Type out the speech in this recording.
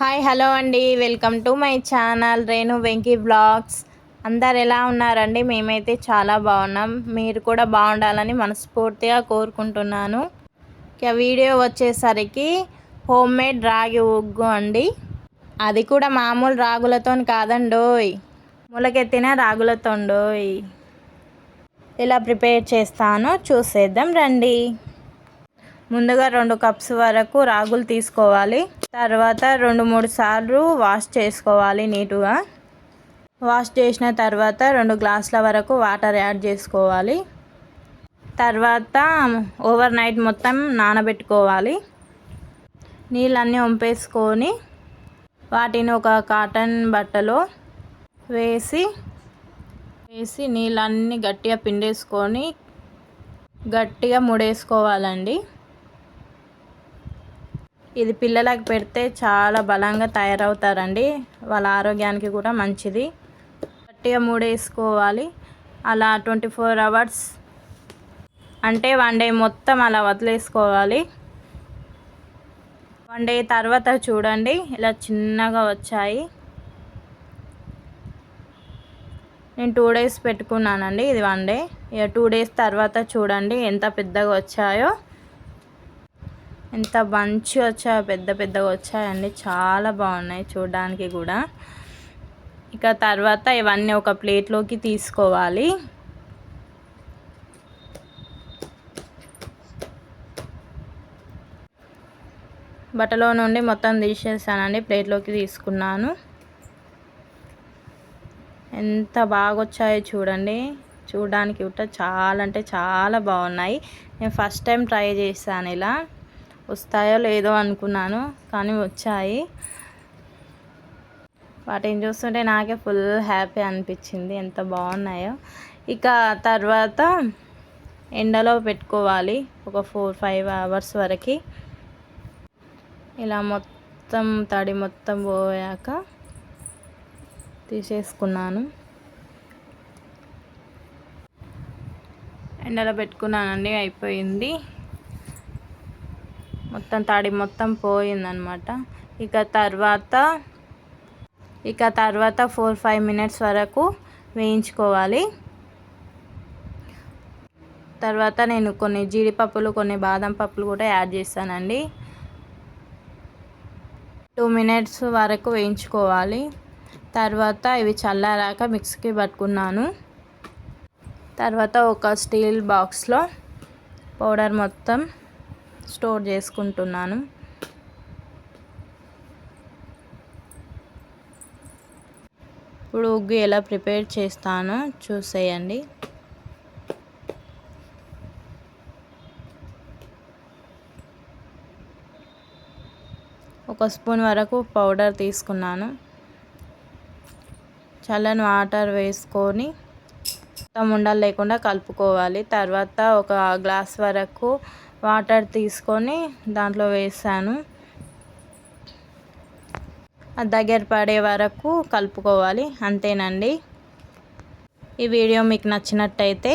Hi hello అండి. Welcome to my channel Renu Venky vlogs. అందరు ఎలా ఉన్నారండి? మేమైతే చాలా బాగున్నాం. మీరు కూడా బాగుండాలని మనస్ఫూర్తిగా కోరుకుంటున్నాను. ఇక వీడియో వచ్చేసరికి హోమ్ మేడ్ రాగి ఉగ్గు అండి. అది కూడా మామూలు రాగులతో కాదండోయ్ మొలకెత్తిన రాగులతోండోయ్ ఇలా ప్రిపేర్ చేస్తాను. చూసేద్దాం రండి. ముందుగా రెండు కప్స్ వరకు రాగులు తీసుకోవాలి. తర్వాత రెండు మూడు సార్లు వాష్ చేసుకోవాలి నీటుగా. వాష్ చేసిన తర్వాత రెండు గ్లాసుల వరకు వాటర్ యాడ్ చేసుకోవాలి. తర్వాత ఓవర్ నైట్ మొత్తం నానబెట్టుకోవాలి. నీళ్ళన్నీ వంపేసుకొని వాటిని ఒక కాటన్ బట్టలో వేసి వేసి నీళ్ళన్నీ గట్టిగా పిండేసుకొని గట్టిగా ముడేసుకోవాలండి. ఇది పిల్లలకు పెడితే చాలా బలంగా తయారవుతారండి. వాళ్ళ ఆరోగ్యానికి కూడా మంచిది. గట్టిగా మూడేసుకోవాలి. అలా ట్వంటీ ఫోర్ అవర్స్ అంటే వన్ డే మొత్తం అలా వదిలేసుకోవాలి. వన్ డే తర్వాత చూడండి. ఇలా చిన్నగా వచ్చాయి. నేను టూ డేస్ పెట్టుకున్నానండి. ఇది వన్ డే. ఇక టూ డేస్ తర్వాత చూడండి ఎంత పెద్దగా వచ్చాయో. ఎంత మంచి వచ్చాయో పెద్ద పెద్దగా వచ్చాయండి. చాలా బాగున్నాయి చూడడానికి కూడా. ఇక తర్వాత ఇవన్నీ ఒక ప్లేట్లోకి తీసుకోవాలి. బట్టలో నుండి మొత్తం తీసేసానండి ప్లేట్లోకి తీసుకున్నాను. ఎంత బాగా వచ్చాయో చూడండి. చూడడానికి కూడా చాలా అంటే చాలా బాగున్నాయి. నేను ఫస్ట్ టైం ట్రై చేశాను ఇలా. వస్తాయో లేదో అనుకున్నాను కానీ వచ్చాయి. వాటిని చూస్తుంటే నాకే ఫుల్ హ్యాపీ అనిపించింది ఎంత బాగున్నాయో. ఇక తర్వాత ఎండలో పెట్టుకోవాలి ఒక ఫోర్ ఫైవ్ అవర్స్ వరకు. ఇలా మొత్తం తడి మొత్తం పోయాక తీసేసుకున్నాను. ఎండలో పెట్టుకున్నానండి అయిపోయింది. మొత్తం తడి మొత్తం పోయిందనమాట ఇక తర్వాత ఇక తర్వాత ఫోర్ ఫైవ్ మినిట్స్ వరకు వేయించుకోవాలి. తర్వాత నేను కొన్ని జీడిపప్పులు కొన్ని బాదం పప్పులు కూడా యాడ్ చేస్తానండి. టూ మినిట్స్ వరకు వేయించుకోవాలి. తర్వాత ఇవి చల్లారాక మిక్సీకి పట్టుకున్నాను. తర్వాత ఒక స్టీల్ బాక్స్లో పౌడర్ మొత్తం స్టోర్ చేసుకుంటున్నాను. ఇప్పుడు ఉగ్గు ఎలా ప్రిపేర్ చేస్తానో చూసేయండి. ఒక స్పూన్ వరకు పౌడర్ తీసుకున్నాను. చల్లని వాటర్ వేసుకొని మొత్తం ఉండలు లేకుండా కలుపుకోవాలి. తర్వాత ఒక గ్లాస్ వరకు వాటర్ తీసుకొని దాంట్లో వేసాను. దగ్గర పడే వరకు కలుపుకోవాలి అంతేనండి. ఈ వీడియో మీకు నచ్చినట్టయితే